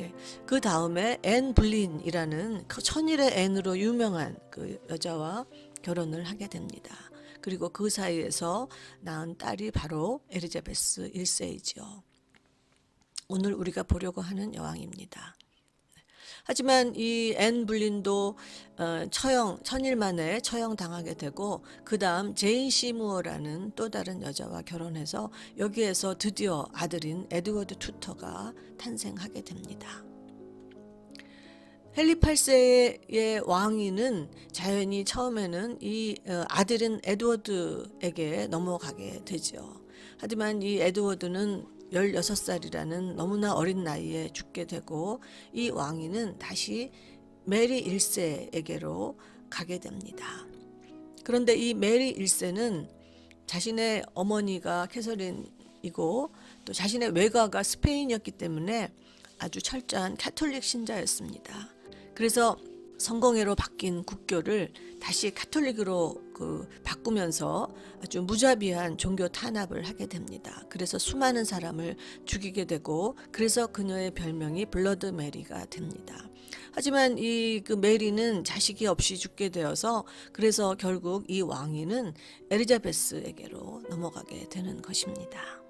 예. 그 다음에 앤 블린이라는 그 천일의 앤으로 유명한 그 여자와 결혼을 하게 됩니다. 그리고 그 사이에서 낳은 딸이 바로 에리자베스 1세이지요. 오늘 우리가 보려고 하는 여왕입니다. 하지만 이앤 블린도 어, 처형 천일 만에 처형 당하게 되고 그 다음 제인 시무어라는 또 다른 여자와 결혼해서 여기에서 드디어 아들인 에드워드 투터가 탄생하게 됩니다. 헨리 8세의 왕위는 자연히 처음에는 이 어, 아들인 에드워드에게 넘어가게 되죠. 하지만 이 에드워드는 16살이라는 너무나 어린 나이에 죽게 되고 이 왕위는 다시 메리 1세에게로 가게 됩니다. 그런데 이 메리 1세는 자신의 어머니가 캐서린이고 또 자신의 외가가 스페인이었기 때문에 아주 철저한 카톨릭 신자였습니다. 그래서 성공회로 바뀐 국교를 다시 카톨릭으로 그 바꾸면서 아주 무자비한 종교 탄압을 하게 됩니다. 그래서 수많은 사람을 죽이게 되고 그래서 그녀의 별명이 블러드 메리가 됩니다. 하지만 이 그 메리는 자식이 없이 죽게 되어서 그래서 결국 이 왕위는 에리자베스에게로 넘어가게 되는 것입니다.